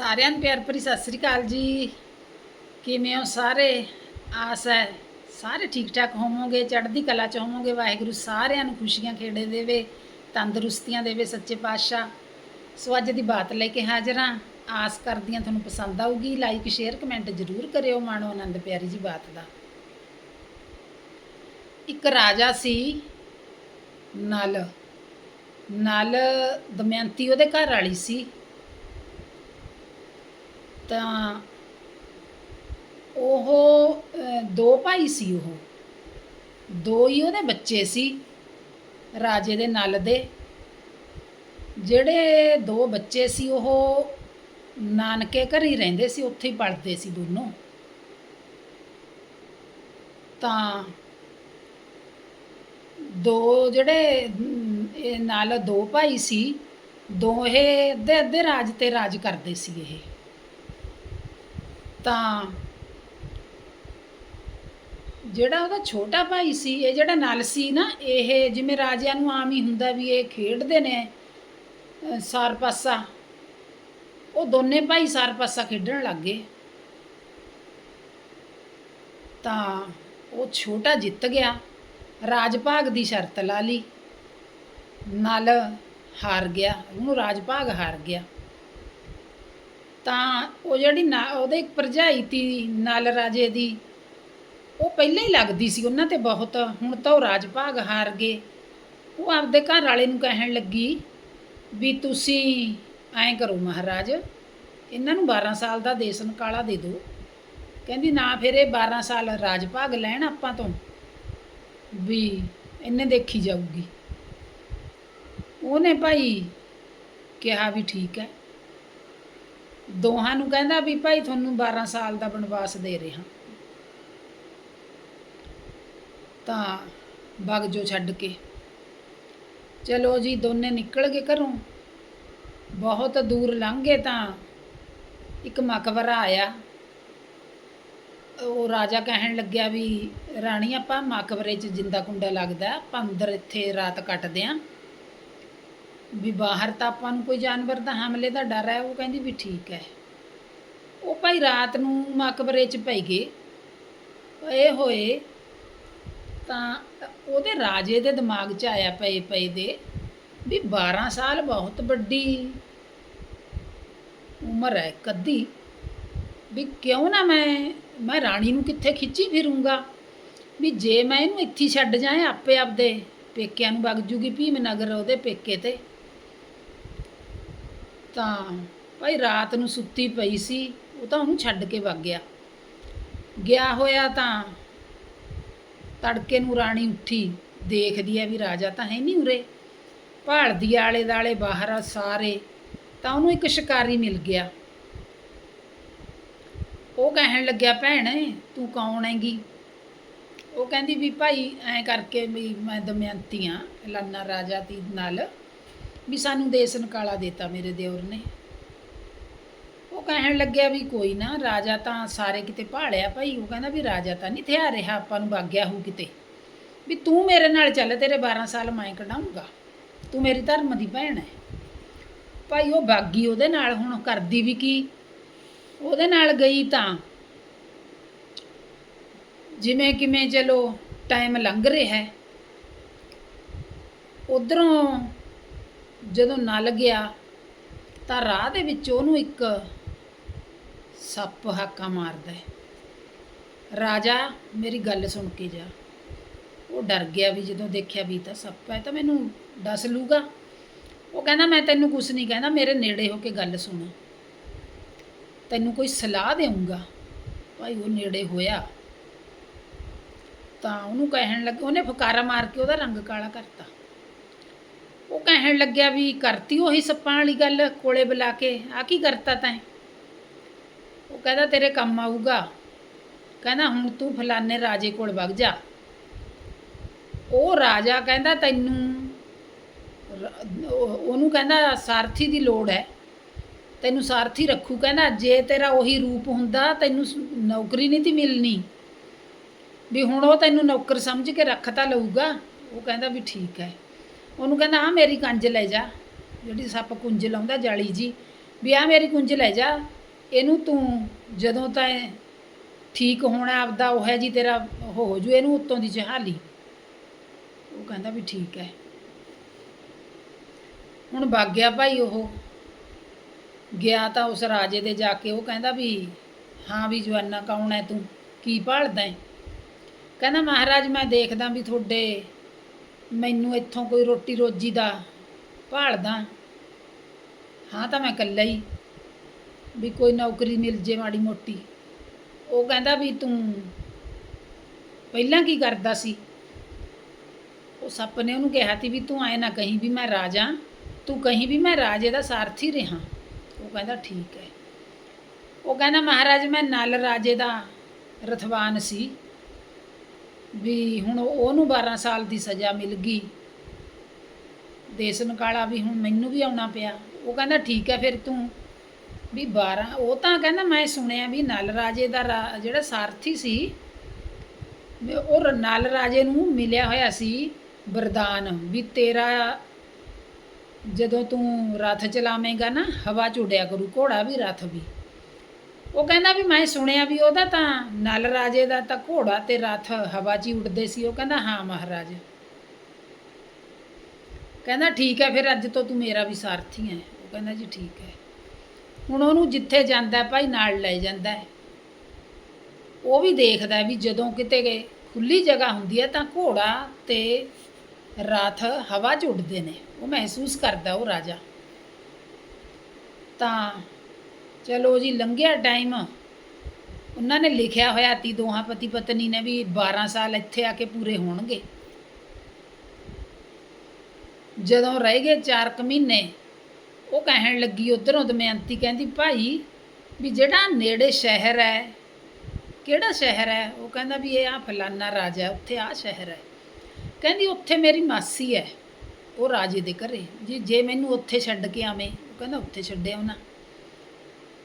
ਸਾਰਿਆਂ ਨੂੰ ਪਿਆਰ ਭਰੀ ਸਤਿ ਸ੍ਰੀ ਅਕਾਲ ਜੀ। ਕਿਵੇਂ ਹੋ ਸਾਰੇ? ਆਸ ਹੈ ਸਾਰੇ ਠੀਕ ਠਾਕ ਹੋਵੋਗੇ, ਚੜ੍ਹਦੀ ਕਲਾ ਚ ਹੋਵੋਗੇ, ਵਾਹਿਗੁਰੂ ਸਾਰਿਆਂ ਨੂੰ ਖੁਸ਼ੀਆਂ ਖੇੜੇ ਦੇਵੇ, ਤੰਦਰੁਸਤੀਆਂ ਦੇਵੇ ਸੱਚੇ ਪਾਤਸ਼ਾਹ। ਸੋ ਅੱਜ ਦੀ ਬਾਤ ਲੈ ਕੇ ਹਾਜ਼ਰ ਹਾਂ। ਆਸ ਕਰਦੀ ਹਾਂ ਤੁਹਾਨੂੰ ਪਸੰਦ ਆਊਗੀ। ਲਾਈਕ ਸ਼ੇਅਰ ਕਮੈਂਟ ਜ਼ਰੂਰ ਕਰਿਓ ਮਾਣੋ ਆਨੰਦ ਪਿਆਰੀ ਜੀ ਬਾਤ ਦਾ। ਇੱਕ ਰਾਜਾ ਸੀ ਨਲ। ਨਲ ਦਮਯੰਤੀ ਉਹਦੇ ਘਰ ਵਾਲੀ ਸੀ। ਤਾਂ ਉਹ ਦੋ ਭਾਈ ਸੀ ਉਹ। ਦੋ ਹੀ ਉਹਦੇ ਬੱਚੇ ਸੀ, ਰਾਜੇ ਦੇ ਨਲ ਦੇ। ਜਿਹੜੇ ਦੋ ਬੱਚੇ ਸੀ, ਉਹ ਨਾਨਕੇ ਘਰ ਹੀ ਰਹਿੰਦੇ ਸੀ, ਉੱਥੇ ਹੀ ਪੜ੍ਹਦੇ ਸੀ ਦੋਨੋਂ। ਤਾਂ ਦੋ ਜਿਹੜੇ, ਇਹ ਨਾਲ ਦੋ ਭਾਈ ਸੀ ਦੋ ਇਹ ਅੱਧੇ ਅੱਧੇ ਰਾਜ ਤੇ ਰਾਜ ਕਰਦੇ ਸੀ ਇਹ। ਤਾਂ ਜਿਹੜਾ ਉਹਦਾ ਛੋਟਾ ਭਾਈ ਸੀ ਇਹ ਜਿਹੜਾ ਨਲ ਸੀ ਨਾ ਇਹ ਜਿਵੇਂ ਰਾਜਿਆਂ ਨੂੰ ਆਮ ਹੀ ਹੁੰਦਾ ਵੀ ਇਹ ਖੇਡਦੇ ਨੇ ਅਹ, ਸਾਰ ਪਾਸਾ ਉਹ ਦੋਨੇ ਭਾਈ ਸਾਰ ਪਾਸਾ ਖੇਡਣ ਲੱਗ ਗਏ। ਤਾਂ ਉਹ ਛੋਟਾ ਜਿੱਤ ਗਿਆ ਰਾਜ ਭਾਗ ਦੀ ਸ਼ਰਤ ਲਾ ਲਈ ਨਲ ਹਾਰ ਗਿਆ ਉਹਨੂੰ ਰਾਜ ਭਾਗ ਹਾਰ ਗਿਆ। ਤਾਂ ਉਹ ਜਿਹੜੀ ਨਾ, ਉਹਦੇ ਭਰਜਾਈ ਤੀ ਨਲ ਰਾਜੇ ਦੀ, ਉਹ ਪਹਿਲਾਂ ਹੀ ਲੱਗਦੀ ਸੀ ਉਹਨਾਂ ਤੇ ਬਹੁਤ। ਹੁਣ ਤਾਂ ਉਹ ਰਾਜ ਭਾਗ ਹਾਰ ਗਏ। ਉਹ ਆਪਦੇ ਘਰ ਵਾਲੇ ਨੂੰ ਕਹਿਣ ਲੱਗੀ ਵੀ ਤੁਸੀਂ ਐਂ ਕਰੋ ਮਹਾਰਾਜ, ਇਹਨਾਂ ਨੂੰ 12 ਸਾਲ ਦਾ ਦੇਸ ਨਕਾਲਾ ਦੇ ਦਿਓ। ਕਹਿੰਦੀ ਨਾ ਫਿਰ ਇਹ 12 ਸਾਲ ਰਾਜ ਭਾਗ ਲੈਣ ਆਪਾਂ ਤੋਂ, ਵੀ ਇਹਨੇ ਦੇਖੀ ਜਾਊਗੀ। ਉਹਨੇ ਭਾਈ ਕਿਹਾ ਵੀ ਠੀਕ ਹੈ। ਦੋਹਾਂ ਨੂੰ ਕਹਿੰਦਾ ਵੀ ਭਾਈ ਤੁਹਾਨੂੰ 12 ਸਾਲ ਦਾ ਬਨਵਾਸ ਦੇ ਰਿਹਾ। ਤਾਂ ਵਗ ਜੋ ਛੱਡ ਕੇ। ਚਲੋ ਜੀ, ਦੋਨੇ ਨਿਕਲ ਗਏ ਘਰੋਂ। ਬਹੁਤ ਦੂਰ ਲੰਘ ਗਏ ਤਾਂ ਇੱਕ ਮਕਬਰਾ ਆਇਆ। ਉਹ ਰਾਜਾ ਕਹਿਣ ਲੱਗਿਆ ਵੀ, ਰਾਣੀ, ਆਪਾਂ ਮਕਬਰੇ 'ਚ ਜਿੰਦਾ ਕੁੰਡਾ ਲੱਗਦਾ, ਆਪਾਂ ਅੰਦਰ ਇੱਥੇ ਰਾਤ ਕੱਟਦੇ ਆਂ। ਵੀ ਬਾਹਰ ਤਾਂ ਆਪਾਂ ਨੂੰ ਕੋਈ ਜਾਨਵਰ ਦਾ ਹਮਲੇ ਦਾ ਡਰ ਹੈ, ਉਹ ਕਹਿੰਦੀ ਵੀ ਠੀਕ ਹੈ। ਉਹ ਭਾਈ ਰਾਤ ਨੂੰ ਮਕਬਰੇ 'ਚ ਪਈ ਗਏ ਇਹ ਹੋਏ ਤਾਂ ਉਹਦੇ ਰਾਜੇ ਦੇ ਦਿਮਾਗ 'ਚ ਆਇਆ ਪਏ ਪਏ ਦੇ ਵੀ 12 ਸਾਲ ਬਹੁਤ ਵੱਡੀ ਉਮਰ ਹੈ ਕੱਦੀ। ਵੀ ਕਿਉਂ ਨਾ ਮੈਂ ਮੈਂ ਰਾਣੀ ਨੂੰ ਕਿੱਥੇ ਖਿੱਚੀ ਫਿਰੂੰਗਾ? ਵੀ ਜੇ ਮੈਂ ਇਹਨੂੰ ਇੱਥੇ ਛੱਡ ਜਾਏ, ਆਪੇ ਆਪਦੇ ਪੇਕਿਆਂ ਨੂੰ ਵਗ ਜੂਗੀ ਭੀਮ ਨਗਰ ਉਹਦੇ ਪੇਕੇ ਤੇ। ਤਾਂ ਭਾਈ ਰਾਤ ਨੂੰ ਸੁੱਤੀ ਪਈ ਸੀ, ਉਹ ਤਾਂ ਉਹਨੂੰ ਛੱਡ ਕੇ ਵਗ ਗਿਆ। ਗਿਆ ਹੋਇਆ ਤਾਂ ਤੜਕੇ ਨੂੰ ਰਾਣੀ ਉੱਠੀ, ਦੇਖਦੀ ਹੈ ਵੀ ਰਾਜਾ ਤਾਂ ਹੈ ਨਹੀਂ ਉਰੇ। ਭਾਲਦੀ ਆ ਆਲੇ ਦਾਲੇ ਬਾਹਰ ਆ ਸਾਰੇ, ਤਾਂ ਉਹਨੂੰ ਇੱਕ ਸ਼ਿਕਾਰੀ ਮਿਲ ਗਿਆ। ਉਹ ਕਹਿਣ ਲੱਗਿਆ, ਭੈਣ, ਤੂੰ ਕੌਣ ਹੈਗੀ? ਉਹ ਕਹਿੰਦੀ ਵੀ ਭਾਈ, ਐਂ ਕਰਕੇ ਵੀ ਮੈਂ ਦਮਯੰਤੀ ਆ ਲਾਨਾ ਰਾਜਾ ਦੀ ਨਾਲ। ਵੀ ਸਾਨੂੰ ਦੇਸ ਨਕਾਲਾ ਦੇਤਾ ਮੇਰੇ ਦਿਓਰ ਨੇ। ਉਹ ਕਹਿਣ ਲੱਗਿਆ ਵੀ ਕੋਈ ਨਾ, ਰਾਜਾ ਤਾਂ ਸਾਰੇ ਕਿਤੇ ਭਾਲਿਆ ਭਾਈ। ਉਹ ਕਹਿੰਦਾ ਵੀ ਰਾਜਾ ਤਾਂ ਨਹੀਂ ਥਿਆ ਰਿਹਾ, ਆਪਾਂ ਨੂੰ ਵਾਗਿਆ ਹੂ ਕਿਤੇ। ਵੀ ਤੂੰ ਮੇਰੇ ਨਾਲ ਚੱਲ, ਤੇਰੇ 12 ਸਾਲ ਮੈਂ ਕਢਾਊਂਗਾ। ਤੂੰ ਮੇਰੀ ਧਰਮ ਦੀ ਭੈਣ ਹੈ ਭਾਈ, ਉਹ ਬਾਗੀ ਉਹਦੇ ਨਾਲ ਹੁਣ ਕਰਦੀ ਵੀ ਕੀ? ਉਹਦੇ ਨਾਲ ਗਈ ਤਾਂ ਜਿਵੇਂ ਕਿਵੇਂ ਚਲੋ ਟਾਈਮ ਲੰਘ ਰਿਹਾ ਹੈ ਉਧਰੋਂ ਜਦੋਂ ਨਲ ਗਿਆ ਤਾਂ ਰਾਹ ਦੇ ਵਿੱਚ ਉਹਨੂੰ ਇੱਕ ਸੱਪ ਹਾਕਾ ਮਾਰਦਾ ਹੈ। ਰਾਜਾ, ਮੇਰੀ ਗੱਲ ਸੁਣ ਕੇ ਜਾ। ਉਹ ਡਰ ਗਿਆ ਵੀ ਜਦੋਂ ਦੇਖਿਆ ਵੀ ਤਾਂ ਸੱਪ ਹੈ ਤਾਂ ਮੈਨੂੰ ਦੱਸ ਲੂਗਾ ਉਹ ਕਹਿੰਦਾ, ਮੈਂ ਤੈਨੂੰ ਕੁਝ ਨਹੀਂ ਕਹਿੰਦਾ, ਮੇਰੇ ਨੇੜੇ ਹੋ ਕੇ ਗੱਲ ਸੁਣ। ਤੈਨੂੰ ਕੋਈ ਸਲਾਹ ਦੇਊਂਗਾ? ਭਾਈ, ਉਹ ਨੇੜੇ ਹੋਇਆ। ਤਾਂ ਉਹਨੂੰ ਕਹਿਣ ਲੱਗੇ, ਉਹਨੇ ਫੁਕਾਰਾ ਮਾਰ ਕੇ ਉਹਦਾ ਰੰਗ ਕਾਲਾ ਕਰਤਾ। ਉਹ ਕਹਿਣ ਲੱਗਿਆ ਵੀ ਕਰਤੀ ਉਹੀ ਸੱਪਾਂ ਵਾਲੀ ਗੱਲ ਕੋਲੇ ਬੁਲਾ ਕੇ। ਆ ਕੀ ਕਰਤਾ ਤੈਂ? ਉਹ ਕਹਿੰਦਾ, ਤੇਰੇ ਕੰਮ ਆਊਗਾ। ਕਹਿੰਦਾ, ਹੁਣ ਤੂੰ ਫਲਾਣੇ ਰਾਜੇ ਕੋਲ ਵਗ ਜਾ। ਉਹ ਰਾਜਾ ਕਹਿੰਦਾ, ਤੈਨੂੰ ਉਹਨੂੰ ਕਹਿੰਦਾ, ਸਾਰਥੀ ਦੀ ਲੋੜ ਹੈ। ਤੈਨੂੰ ਸਾਰਥੀ ਰੱਖੂ। ਕਹਿੰਦਾ, ਜੇ ਤੇਰਾ ਉਹੀ ਰੂਪ ਹੁੰਦਾ, ਤੈਨੂੰ ਨੌਕਰੀ ਨਹੀਂ ਤੀ ਮਿਲਣੀ। ਵੀ ਹੁਣ ਉਹ ਤੈਨੂੰ ਨੌਕਰ ਸਮਝ ਕੇ ਰੱਖ ਤਾਂ ਲਊਗਾ। ਉਹ ਕਹਿੰਦਾ ਵੀ ਠੀਕ ਹੈ। ਉਹਨੂੰ ਕਹਿੰਦਾ ਆ ਮੇਰੀ ਕੰਜ ਲੈ ਜਾ। ਜਿਹੜੀ ਸੱਪ ਕੁੰਜ ਲਾਉਂਦਾ ਜਾਲੀ ਜੀ, ਵੀ ਆ ਮੇਰੀ ਕੁੰਜ ਲੈ ਜਾ। ਇਹਨੂੰ ਤੂੰ ਜਦੋਂ ਤਾਂ ਠੀਕ ਹੋਣਾ ਆਪਦਾ ਉਹ ਹੈ ਜੀ ਤੇਰਾ ਹੋ ਜੂ, ਇਹਨੂੰ ਉੱਤੋਂ ਦੀ ਚਹਾਲੀ। ਉਹ ਕਹਿੰਦਾ ਵੀ ਠੀਕ ਹੈ। ਹੁਣ ਵਗ ਗਿਆ ਭਾਈ ਉਹ। ਗਿਆ ਤਾਂ ਉਸ ਰਾਜੇ ਦੇ ਜਾ ਕੇ, ਉਹ ਕਹਿੰਦਾ ਵੀ, ਹਾਂ ਵੀ ਜਵਾਨਾ, ਕੌਣ ਹੈ ਤੂੰ? ਕੀ ਭਾਲਦਾ ਹੈ ਕਹਿੰਦਾ, ਮਹਾਰਾਜ, ਮੈਂ ਦੇਖਦਾ ਵੀ ਤੁਹਾਡੇ ਮੈਨੂੰ ਇੱਥੋਂ ਕੋਈ ਰੋਟੀ ਰੋਜੀ ਦਾ ਭਾਲਦਾ। ਹਾਂ ਤਾਂ ਮੈਂ ਇਕੱਲਾ ਹੀ। ਵੀ ਕੋਈ ਨੌਕਰੀ ਮਿਲ ਜੇ ਮਾੜੀ ਮੋਟੀ। ਉਹ ਕਹਿੰਦਾ ਵੀ ਤੂੰ ਪਹਿਲਾਂ ਕੀ ਕਰਦਾ ਸੀ? ਉਹ ਸੱਪ ਨੇ ਉਹਨੂੰ ਕਿਹਾ ਸੀ ਵੀ ਤੂੰ ਐ ਨਾ ਕਹੀਂ ਵੀ ਮੈਂ ਰਾਜਾ। ਤੂੰ ਕਹੀਂ ਵੀ ਮੈਂ ਰਾਜੇ ਦਾ ਸਾਰਥੀ ਰਿਹਾ। ਉਹ ਕਹਿੰਦਾ ਠੀਕ ਹੈ। ਉਹ ਕਹਿੰਦਾ ਮਹਾਰਾਜ ਮੈਂ ਨਲ ਰਾਜੇ ਦਾ ਰਥਵਾਨ ਸੀ। ਵੀ ਹੁਣ ਉਹਨੂੰ 12 ਸਾਲ ਦੀ ਸਜ਼ਾ ਮਿਲ ਗਈ। ਦੇਸਨ ਕਾਲਾ ਵੀ ਹੁਣ ਮੈਨੂੰ ਵੀ ਆਉਣਾ ਪਿਆ। ਉਹ ਕਹਿੰਦਾ, ਠੀਕ ਹੈ ਫਿਰ ਤੂੰ। ਵੀ 12 ਉਹ ਤਾਂ ਕਹਿੰਦਾ, ਮੈਂ ਸੁਣਿਆ ਵੀ ਨਲ ਰਾਜੇ ਦਾ ਰਾ- ਜਿਹੜਾ ਸਾਰਥੀ ਸੀ ਉਹ ਨਲ ਰਾਜੇ ਨੂੰ ਮਿਲਿਆ ਹੋਇਆ ਸੀ ਵਰਦਾਨ, ਵੀ ਤੇਰਾ ਜਦੋਂ ਤੂੰ ਰਥ ਚਲਾਵੇਂਗਾ ਨਾ, ਹਵਾ ਚ ਉਡਿਆ ਕਰੂ, ਘੋੜਾ ਵੀ ਰਥ ਵੀ। ਉਹ ਕਹਿੰਦਾ ਵੀ ਮੈਂ ਸੁਣਿਆ ਵੀ ਉਹਦਾ ਤਾਂ ਨਲ ਰਾਜੇ ਦਾ ਤਾਂ ਘੋੜਾ ਤੇ ਰਥ ਹਵਾ 'ਚ ਹੀ ਉੱਡਦੇ ਸੀ, ਉਹ ਕਹਿੰਦਾ ਹਾਂ ਮਹਾਰਾਜ। ਕਹਿੰਦਾ ਠੀਕ ਹੈ ਫਿਰ ਅੱਜ ਤੋਂ ਤੂੰ ਮੇਰਾ ਵੀ ਸਾਰਥੀ ਹੈ। ਉਹ ਕਹਿੰਦਾ ਜੀ ਠੀਕ ਹੈ। ਹੁਣ ਉਹਨੂੰ ਜਿੱਥੇ ਜਾਂਦਾ ਭਾਈ ਨਾਲ ਲੈ ਜਾਂਦਾ ਹੈ। ਉਹ ਵੀ ਦੇਖਦਾ ਵੀ ਜਦੋਂ ਕਿਤੇ ਗਏ ਖੁੱਲੀ ਜਗ੍ਹਾ ਹੁੰਦੀ ਹੈ ਤਾਂ ਘੋੜਾ ਤੇ ਰਥ ਹਵਾ 'ਚ ਉੱਡਦੇ ਨੇ। ਉਹ ਮਹਿਸੂਸ ਕਰਦਾ ਉਹ ਰਾਜਾ। ਤਾਂ ਚਲੋ ਜੀ, ਲੰਘਿਆ ਟਾਈਮ ਉਹਨਾਂ ਨੇ ਲਿਖਿਆ ਹੋਇਆ ਤੀ ਦੋਹਾਂ ਪਤੀ ਪਤਨੀ ਨੇ ਵੀ 12 ਸਾਲ ਇੱਥੇ ਆ ਕੇ ਪੂਰੇ ਹੋਣਗੇ। ਜਦੋਂ ਰਹਿ ਗਏ 4 ਕੁ ਮਹੀਨੇ, ਉਹ ਕਹਿਣ ਲੱਗੀ ਉਧਰੋਂ ਦਮਯੰਤੀ ਕਹਿੰਦੀ, ਭਾਈ, ਵੀ ਜਿਹੜਾ ਨੇੜੇ ਸ਼ਹਿਰ ਹੈ, ਕਿਹੜਾ ਸ਼ਹਿਰ ਹੈ? ਉਹ ਕਹਿੰਦਾ ਵੀ ਇਹ ਆ ਫਲਾਨਾ ਰਾਜਾ, ਉੱਥੇ ਆ ਸ਼ਹਿਰ ਹੈ। ਕਹਿੰਦੀ, ਉੱਥੇ ਮੇਰੀ ਮਾਸੀ ਹੈ, ਉਹ ਰਾਜੇ ਦੇ ਘਰੇ। ਜੀ, ਜੇ ਮੈਨੂੰ ਉੱਥੇ ਛੱਡ ਕੇ ਆਵੇਂ, ਉਹ ਕਹਿੰਦਾ, ਉੱਥੇ ਛੱਡਿਆ ਉਹਨਾਂ।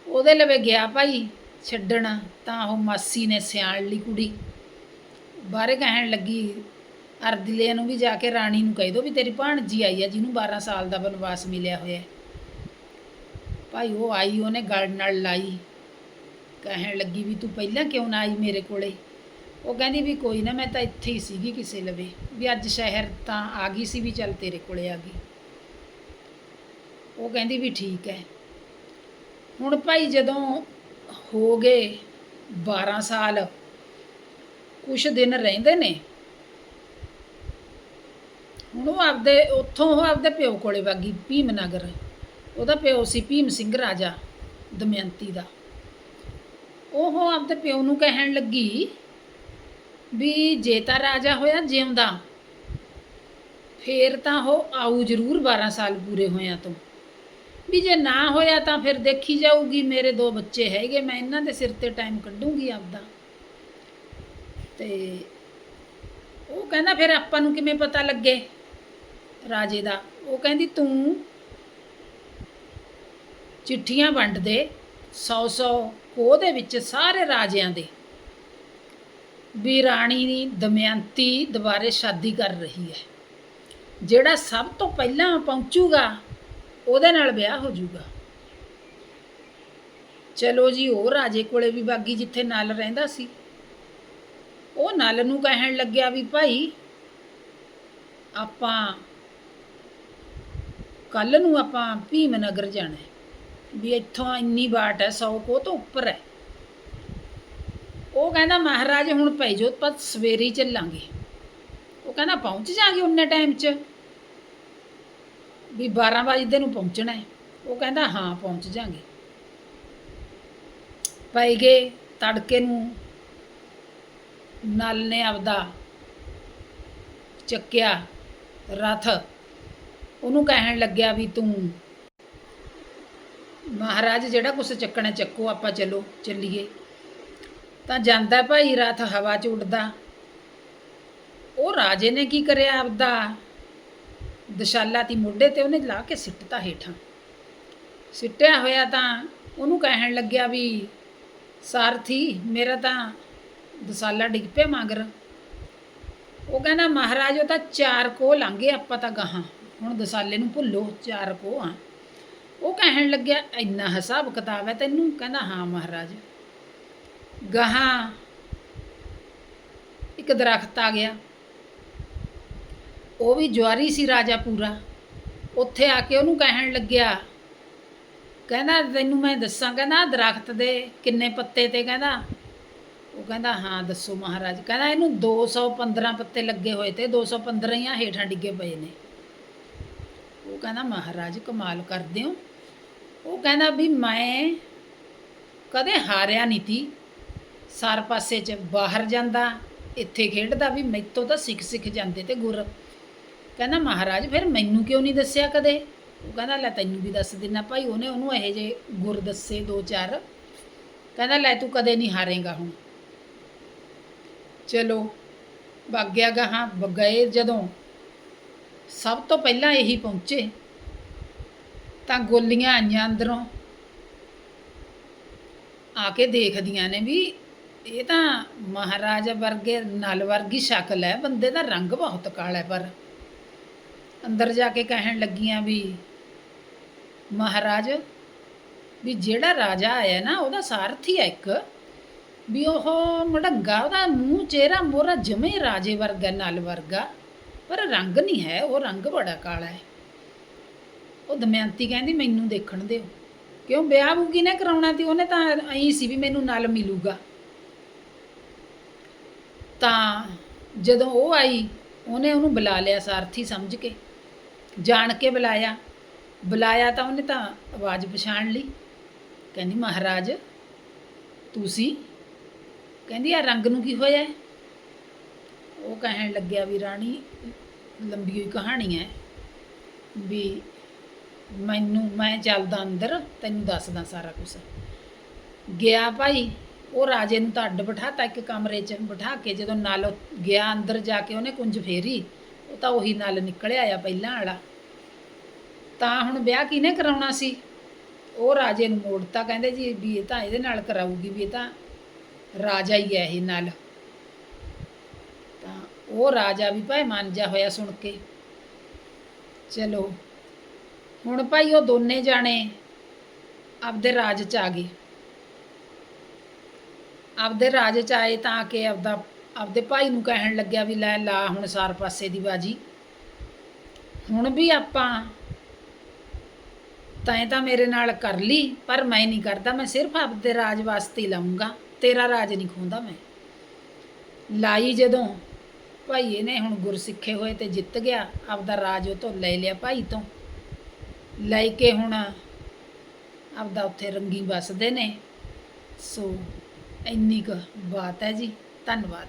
ਉਹਦੇ ਲਵੇ ਗਿਆ ਭਾਈ ਛੱਡਣ ਤਾਂ ਉਹ ਮਾਸੀ ਨੇ ਸਿਆਣ ਲਈ ਕੁੜੀ। ਬਾਹਰੇ ਕਹਿਣ ਲੱਗੀ ਅਰਦਲੇ ਨੂੰ ਵੀ ਜਾ ਕੇ ਰਾਣੀ ਨੂੰ ਕਹਿ ਦੋ ਵੀ ਤੇਰੀ ਭਾਣਜੀ ਆਈ ਆ, ਜਿਹਨੂੰ 12 ਸਾਲ ਦਾ ਬਨਵਾਸ ਮਿਲਿਆ ਹੋਇਆ। ਭਾਈ ਉਹ ਆਈ, ਉਹਨੇ ਗਲ ਨਾਲ ਲਾਈ। ਕਹਿਣ ਲੱਗੀ ਵੀ ਤੂੰ ਪਹਿਲਾਂ ਕਿਉਂ ਨਾ ਆਈ ਮੇਰੇ ਕੋਲੇ? ਉਹ ਕਹਿੰਦੀ ਵੀ ਕੋਈ ਨਾ, ਮੈਂ ਤਾਂ ਇੱਥੇ ਹੀ ਸੀਗੀ ਕਿਸੇ ਲਵੇ। ਵੀ ਅੱਜ ਸ਼ਹਿਰ ਤਾਂ ਆ ਗਈ ਸੀ ਵੀ ਚੱਲ ਤੇਰੇ ਕੋਲੇ ਆ ਗਈ। ਉਹ ਕਹਿੰਦੀ ਵੀ ਠੀਕ ਹੈ। ਹੁਣ ਭਾਈ ਜਦੋਂ ਹੋ ਗਏ 12 ਸਾਲ, ਕੁਛ ਦਿਨ ਰਹਿੰਦੇ ਨੇ। ਹੁਣ ਉਹ ਆਪਦੇ, ਉੱਥੋਂ ਉਹ ਆਪਦੇ ਪਿਓ ਕੋਲੇ ਵਾਗੀ ਭੀਮ ਨਗਰ। ਉਹਦਾ ਪਿਓ ਸੀ ਭੀਮ ਸਿੰਘ ਰਾਜਾ, ਦਮਯੰਤੀ ਦਾ। ਉਹ ਆਪਦੇ ਪਿਓ ਨੂੰ ਕਹਿਣ ਲੱਗੀ ਵੀ ਜੇ ਤਾਂ ਰਾਜਾ ਹੋਇਆ ਜਿਉਂਦਾ, ਫੇਰ ਤਾਂ ਉਹ ਆਊ ਜ਼ਰੂਰ 12 ਸਾਲ ਪੂਰੇ ਹੋਇਆਂ ਤੋਂ। ਵੀ ਜੇ ਨਾ ਹੋਇਆ ਤਾਂ ਫਿਰ ਦੇਖੀ ਜਾਊਗੀ, ਮੇਰੇ ਦੋ ਬੱਚੇ ਹੈਗੇ, ਮੈਂ ਇਹਨਾਂ ਦੇ ਸਿਰ ਤੇ ਟਾਈਮ ਕੱਢੂੰਗੀ ਆਪਦਾ। ਤੇ ਉਹ ਕਹਿੰਦਾ ਫਿਰ ਆਪਾਂ ਨੂੰ ਕਿਵੇਂ ਪਤਾ ਲੱਗੇ ਰਾਜੇ ਦਾ? ਉਹ ਕਹਿੰਦੀ, ਤੂੰ ਚਿੱਠੀਆਂ ਵੰਡ ਦੇ 100 100 ਕੋਹ ਦੇ ਵਿੱਚ ਸਾਰੇ ਰਾਜਿਆਂ ਦੇ। ਵੀ ਰਾਣੀ ਦੀ ਦਮਯੰਤੀ ਦੁਬਾਰੇ ਸ਼ਾਦੀ ਕਰ ਰਹੀ ਹੈ। ਜਿਹੜਾ ਸਭ ਤੋਂ ਪਹਿਲਾਂ ਪਹੁੰਚੂਗਾ ਉਹਦੇ ਨਾਲ ਵਿਆਹ ਹੋ ਜਾਊਗਾ। ਚਲੋ ਜੀ, ਉਹ ਰਾਜੇ ਕੋਲੇ ਵੀ ਬਾਗੀ ਜਿੱਥੇ ਨਲ ਰਹਿੰਦਾ ਸੀ। ਉਹ ਨਲ ਨੂੰ ਕਹਿਣ ਲੱਗਿਆ ਵੀ ਭਾਈ, ਆਪਾਂ ਕੱਲ ਨੂੰ ਆਪਾਂ ਭੀਮ ਨਗਰ ਜਾਣਾ ਵੀ ਇੱਥੋਂ ਇੰਨੀ ਬਾਟ ਹੈ 100 ਕੋ ਤੋਂ ਉੱਪਰ ਹੈ। ਉਹ ਕਹਿੰਦਾ, ਮਹਾਰਾਜ ਹੁਣ ਪੈ ਜੋ ਪਰ ਸਵੇਰੇ ਚੱਲਾਂਗੇ। ਉਹ ਕਹਿੰਦਾ, ਪਹੁੰਚ ਜਾਾਂਗੇ ਉਨੇ ਟਾਈਮ 'ਚ? ਵੀ 12 ਵਜੇ ਨੂੰ ਪਹੁੰਚਣਾ ਹੈ। ਉਹ ਕਹਿੰਦਾ, ਹਾਂ, ਪਹੁੰਚ ਜਾਾਂਗੇ। ਪੈ ਗਏ ਤੜਕੇ ਨੂੰ। ਨਲ ਨੇ ਆਪਦਾ ਚੱਕਿਆ ਰਥ। ਉਹਨੂੰ ਕਹਿਣ ਲੱਗਿਆ ਵੀ ਤੂੰ ਮਹਾਰਾਜ, ਜਿਹੜਾ ਕੁਛ ਚੱਕਣਾ ਚੱਕੋ, ਆਪਾਂ ਚਲੋ, ਚੱਲੀਏ। ਤਾਂ ਜਾਂਦਾ ਭਾਈ ਰਥ ਹਵਾ 'ਚ ਉੱਡਦਾ। ਉਹ ਰਾਜੇ ਨੇ ਕੀ ਕਰਿਆ ਆਪਦਾ? ਦਸ਼ਾਲਾ ਤੀ ਮੋਢੇ ਤੇ ਉਹਨੇ ਲਾ ਕੇ ਸਿੱਟਤਾ ਹੇਠਾਂ। ਸਿੱਟਿਆ ਹੋਇਆ ਤਾਂ ਉਹਨੂੰ ਕਹਿਣ ਲੱਗਿਆ ਵੀ, ਸਾਰਥੀ, ਮੇਰਾ ਤਾਂ ਦਸਾਲਾ ਡਿੱਗ ਪਿਆ ਮਗਰ। ਉਹ ਕਹਿੰਦਾ, ਮਹਾਰਾਜ, ਉਹ ਤਾਂ ਚਾਰ ਕੋ ਲੰਘੇ ਆਪਾਂ ਤਾਂ ਗਾਹਾਂ। ਹੁਣ ਦਸਾਲੇ ਨੂੰ ਭੁੱਲੋ, ਚਾਰ ਕੋ ਆ। ਉਹ ਕਹਿਣ ਲੱਗਿਆ, ਇੰਨਾ ਹਿਸਾਬ ਕਿਤਾਬ ਹੈ ਤੈਨੂੰ? ਕਹਿੰਦਾ, ਹਾਂ ਮਹਾਰਾਜ। ਗਾਹਾਂ ਇੱਕ ਦਰਖਤ ਆ ਗਿਆ। ਉਹ ਵੀ ਜਵਾਰੀ ਸੀ ਰਾਜਾ ਪੂਰਾ। ਉੱਥੇ ਆ ਕੇ ਉਹਨੂੰ ਕਹਿਣ ਲੱਗਿਆ, ਕਹਿੰਦਾ ਤੈਨੂੰ ਮੈਂ ਦੱਸਾਂ, ਕਹਿੰਦਾ ਆਹ ਦਰਖਤ ਦੇ ਕਿੰਨੇ ਪੱਤੇ ਤੇ ਕਹਿੰਦਾ। ਉਹ ਕਹਿੰਦਾ, ਹਾਂ ਦੱਸੋ ਮਹਾਰਾਜ। ਕਹਿੰਦਾ ਇਹਨੂੰ 215 ਪੱਤੇ ਲੱਗੇ ਹੋਏ ਤੇ 215 ਹੀ ਆ, ਹੇਠਾਂ ਡਿੱਗੇ ਪਏ ਨੇ। ਉਹ ਕਹਿੰਦਾ, ਮਹਾਰਾਜ ਕਮਾਲ ਕਰਦੇ ਹੋ। ਉਹ ਕਹਿੰਦਾ ਵੀ ਮੈਂ ਕਦੇ ਹਾਰਿਆ ਨਹੀਂ ਤੀ। ਸਾਰ ਪਾਸੇ ਚ ਬਾਹਰ ਜਾਂਦਾ, ਇੱਥੇ ਖੇਡਦਾ ਵੀ ਮੈਥੋਂ ਤਾਂ ਸਿੱਖ ਸਿੱਖ ਜਾਂਦੇ ਤੇ ਗੁਰ। ਕਹਿੰਦਾ, ਮਹਾਰਾਜ, ਫਿਰ ਮੈਨੂੰ ਕਿਉਂ ਨਹੀਂ ਦੱਸਿਆ ਕਦੇ? ਉਹ ਕਹਿੰਦਾ, ਲੈ ਤੈਨੂੰ ਵੀ ਦੱਸ ਦਿਨਾ ਭਾਈ, ਉਹਨੇ ਉਹਨੂੰ ਇਹੋ ਜੇ ਗੁਰ ਦੱਸੇ ਦੋ ਚਾਰ। ਕਹਿੰਦਾ, ਲੈ ਤੂੰ ਕਦੇ ਨਹੀਂ ਹਾਰੇਗਾ ਹੁਣ। ਚਲੋ ਬਾਗਿਆ ਗਿਆ ਗਾਹਾਂ ਗਏ ਜਦੋਂ ਸਭ ਤੋਂ ਪਹਿਲਾਂ ਇਹੀ ਪਹੁੰਚੇ, ਤਾਂ ਗੋਲੀਆਂ ਆਈਆਂ ਅੰਦਰੋਂ। ਆ ਕੇ ਦੇਖਦੀਆਂ ਨੇ ਵੀ ਇਹ ਤਾਂ ਮਹਾਰਾਜਾ ਵਰਗੇ, ਨਲ ਵਰਗੀ ਸ਼ਕਲ ਹੈ, ਬੰਦੇ ਦਾ ਰੰਗ ਬਹੁਤ ਕਾਲਾ ਹੈ ਪਰ। ਅੰਦਰ ਜਾ ਕੇ ਕਹਿਣ ਲੱਗੀਆਂ ਵੀ ਮਹਾਰਾਜ, ਵੀ ਜਿਹੜਾ ਰਾਜਾ ਆਇਆ ਨਾ, ਉਹਦਾ ਸਾਰਥੀ ਹੈ ਇੱਕ। ਵੀ ਉਹ ਮੜੰਗਾ, ਉਹਦਾ ਮੂੰਹ, ਚਿਹਰਾ ਮੋਰਾ ਜਮੇ ਰਾਜੇ ਵਰਗਾ, ਨਲ ਵਰਗਾ, ਪਰ ਰੰਗ ਨਹੀਂ ਹੈ, ਉਹ ਰੰਗ ਬੜਾ ਕਾਲਾ ਹੈ। ਉਹ ਦਮਯੰਤੀ ਕਹਿੰਦੀ, ਮੈਨੂੰ ਦੇਖਣ ਦਿਓ। ਕਿਉਂ ਵਿਆਹ ਵੂ ਕਿਨੇ ਕਰਾਉਣਾ ਤੇ ਉਹਨੇ ਤਾਂ ਐਂ ਸੀ ਵੀ ਮੈਨੂੰ ਨਾਲ ਮਿਲੂਗਾ। ਤਾਂ ਜਦੋਂ ਉਹ ਆਈ, ਉਹਨੇ ਉਹਨੂੰ ਬੁਲਾ ਲਿਆ ਸਾਰਥੀ ਸਮਝ ਕੇ। ਜਾਣ ਕੇ ਬੁਲਾਇਆ। ਬੁਲਾਇਆ ਤਾਂ ਉਹਨੇ ਤਾਂ ਆਵਾਜ਼ ਪਛਾਣ ਲਈ। ਕਹਿੰਦੀ, ਮਹਾਰਾਜ, ਤੁਸੀਂ? ਕਹਿੰਦੀ ਆ ਰੰਗ ਨੂੰ ਕੀ ਹੋਇਆ ਉਹ ਕਹਿਣ ਲੱਗਿਆ ਵੀ, ਰਾਣੀ, ਲੰਬੀ ਹੋਈ ਕਹਾਣੀ ਹੈ ਵੀ ਮੈਨੂੰ, ਮੈਂ ਚੱਲਦਾ ਅੰਦਰ, ਤੈਨੂੰ ਦੱਸਦਾ ਸਾਰਾ ਕੁਝ ਗਿਆ ਭਾਈ, ਉਹ ਰਾਜੇ ਨੂੰ ਤਾਂ ਅੱਡ ਬਿਠਾਤਾ, ਇੱਕ ਕਮਰੇ 'ਚ ਬਿਠਾ ਕੇ, ਜਦੋਂ ਨਲ ਗਿਆ ਅੰਦਰ ਜਾ ਕੇ, ਉਹਨੇ ਕੁੰਜ ਫੇਰੀ। ਉਹ ਤਾਂ ਉਹੀ ਨਾਲ ਨਿਕਲਿਆ ਆ ਪਹਿਲਾਂ ਵਾਲਾ। ਤਾਂ ਹੁਣ ਵਿਆਹ ਕਿਹਨੇ ਕਰਾਉਣਾ ਸੀ? ਉਹ ਰਾਜੇ ਨੂੰ ਮੋੜਤਾ ਕਹਿੰਦੇ ਜੀ ਵੀ ਇਹ ਤਾਂ ਇਹਦੇ ਨਾਲ ਕਰਾਊਗੀ ਵੀ ਇਹ ਤਾਂ ਰਾਜਾ ਹੀ ਹੈ ਇਹ ਨਾਲ। ਤਾਂ ਉਹ ਰਾਜਾ ਵੀ ਭਾਈ ਮੰਨ ਜਾ ਹੋਇਆ ਸੁਣ ਕੇ। ਚਲੋ, ਹੁਣ ਭਾਈ ਉਹ ਦੋਨੇ ਜਾਣੇ ਆਪਦੇ ਰਾਜ ਚ ਆ ਗਏ। ਆਪਦੇ ਰਾਜ ਚ ਆਏ ਤਾਂ ਆ ਕੇ ਆਪਦਾ ਆਪਦੇ ਭਾਈ ਨੂੰ ਕਹਿਣ ਲੱਗਿਆ ਵੀ ਲੈ ਲਾ ਹੁਣ ਸਾਰ ਪਾਸੇ ਦੀ ਬਾਜੀ। ਹੁਣ ਵੀ ਆਪਾਂ ਤੈਂ ਤਾਂ ਮੇਰੇ ਨਾਲ ਕਰ ਲਈ, ਪਰ ਮੈਂ ਨਹੀਂ ਕਰਦਾ। ਮੈਂ ਸਿਰਫ ਆਪਦੇ ਰਾਜ ਵਾਸਤੇ ਹੀ ਲਾਉਂਗਾ ਤੇਰਾ ਰਾਜ ਨਹੀਂ ਖੋਂਦਾ ਮੈਂ। ਲਾਈ ਜਦੋਂ ਭਾਈ ਇਹਨੇ ਹੁਣ ਗੁਰਸਿੱਖੇ ਹੋਏ ਤੇ ਜਿੱਤ ਗਿਆ, ਆਪਦਾ ਰਾਜ ਉਹ ਤੋਂ ਲੈ ਲਿਆ ਭਾਈ ਤੋਂ। ਲੈ ਕੇ ਹੁਣ ਆਪਦਾ ਉੱਥੇ ਰੰਗੀ ਵਸਦੇ ਨੇ। ਸੋ ਇੰਨੀ ਕੁ ਬਾਤ ਹੈ ਜੀ। ਧੰਨਵਾਦ।